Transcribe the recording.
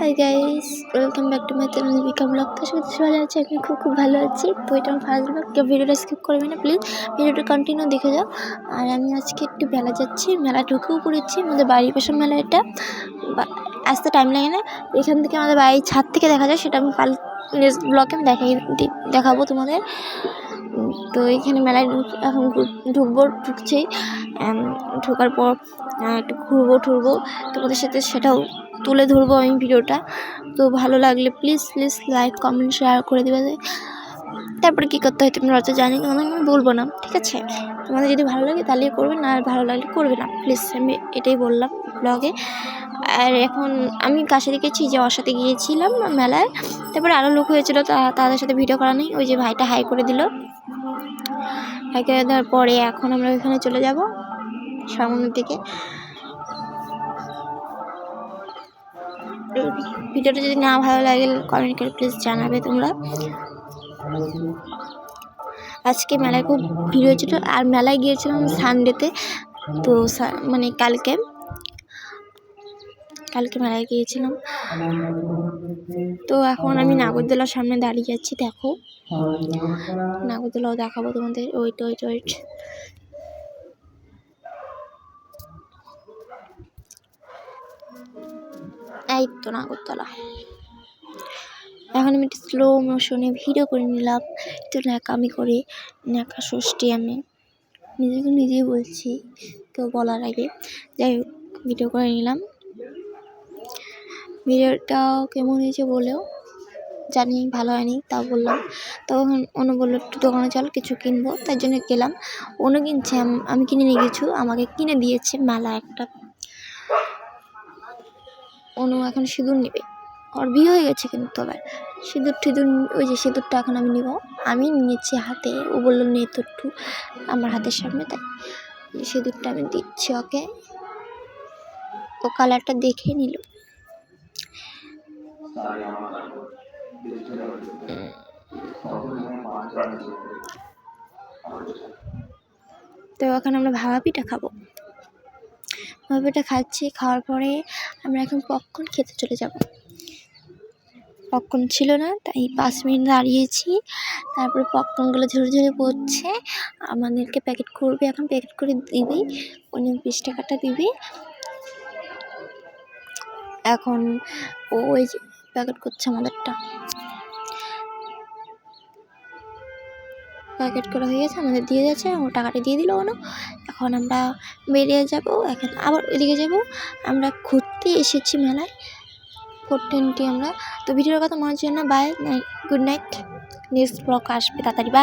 Hi guys welcome back to my channel Bika vlog তো সত্যি ভালো আছে আমি খুব খুব ভালো আছি। তো এটা আমার ফার্স্ট ব্লগ কেউ ভিডিওটা স্কিপ করবে না প্লিজ ভিডিওটা কন্টিনিউ দেখে যাও। আর আমি আজকে একটু মেলা যাচ্ছি, মেলা ঢুকেও পড়েছি, আমাদের বাড়ির পাশের মেলা এটা। আসতে টাইম লাগে না এখান থেকে আমাদের বাড়ির ছাদ থেকে দেখা যায়, সেটা আমি কাল নেক্সট ব্লগে আমি দেখাই দেখাবো তোমাদের। তো এখানে মেলায় এখন ঢুকবো, ঢুকছি। ঢোকার পর একটু ঘুরবো, টুরবো। তোমাদের সাথে সেটাও তুলে ধরবো আমি ভিডিওটা। তো ভালো লাগলে please please like comment share করে দেবে। তারপরে কী করতে হয় তোমরা হয়তো জানি, তোমাদের আমি বলব না, ঠিক আছে? তোমাদের যদি ভালো লাগে তাহলে করবে, না আর ভালো লাগলে করবে না। প্লিজ আমি এটাই বললাম ব্লগে আর এখন আমি কাছে দেখেছি যে ওর সাথে গিয়েছিলাম মেলায়, তারপরে আরও লোক হয়েছিল, তা তাদের সাথে ভিডিও করা নেই। ওই যে ভাইটা হাই করে দিল। হাই করে দেওয়ার পরে এখন আমরা ওইখানে চলে যাব, সামনের দিকে। ভিডিওটা যদি না ভালো লাগে কমেন্ট করে প্লিজ জানাবে তোমরা। আজকে মেলায় খুব ভিড় হয়েছিল, আর মেলায় গিয়েছিলাম সানডেতে তো মানে কালকে কালকে মেলায় গিয়েছিলাম। তো এখন আমি নাগরদোলার সামনে দাঁড়িয়ে আছি, দেখো। নাগরদোলাও দেখাবো তোমাদের ওয়েট ওয়েট ওয়েট এই তো নাগরদোলা এখন আমি একটু স্লো মোশনে ভিডিও করে নিলাম। একটু ন্যাকামি করে, ন্যাকা ষষ্ঠী আমি। নিজেকে নিজেই বলছি, কেউ বলার আগে। যাই হোক ভিডিও করে নিলাম। ভিডিওটা কেমন হয়েছে বলেও জানি, ভালো হয়নি, তাও বললাম। তখন অনু বলল, একটু দোকানে চল, কিছু কিনবো। তার জন্য গেলাম। অনু কিনছে, আমি কিনে নিয়ে কিছু আমাকে কিনে দিয়েছে, মালা একটা অনু এখন সিঁদুর নেবে। ওর বিয়ে হয়ে গেছে কিন্তু আবার সিঁদুর টিঁদুর, ওই যে সিঁদুরটা এখন আমি নিব। আমি নিয়েছি হাতে। ও বলল, নে তো একটু আমার হাতের সামনে তাই। সিঁদুরটা আমি দিচ্ছি ওকে। ও কালারটা দেখে নিল। তো এখন আমরা ভাবা পিঠা খাব। ভাবা পিঠা খাচ্ছি, খাওয়ার পরে আমরা এখন পপকর্ন খেতে চলে যাব। পপকর্ন ছিল না, তাই পাঁচ মিনিট দাঁড়িয়েছি। তারপরে পপকর্নগুলো ঝরে ঝরে পড়ছে। আমাদেরকে প্যাকেট করবে, এখন প্যাকেট করে দিবি। উনি বিশ টাকাটা দিবি। এখন ওই প্যাকেট করছে আমাদেরটা। প্যাকেট করা হয়ে গেছে, আমাদের দিয়ে যাচ্ছে, ও টাকাটা দিয়ে দিল ওনো। এখন আমরা বেরিয়ে যাব, এখন আবার ওইদিকে যাব। আমরা ঘুরতে এসেছি মেলায়। ফোর টোয়েন্টি আমরা তো ভিডিওর কথা মনে হচ্ছে না। Bye good night next vlog আসবে তাড়াতাড়ি। বাই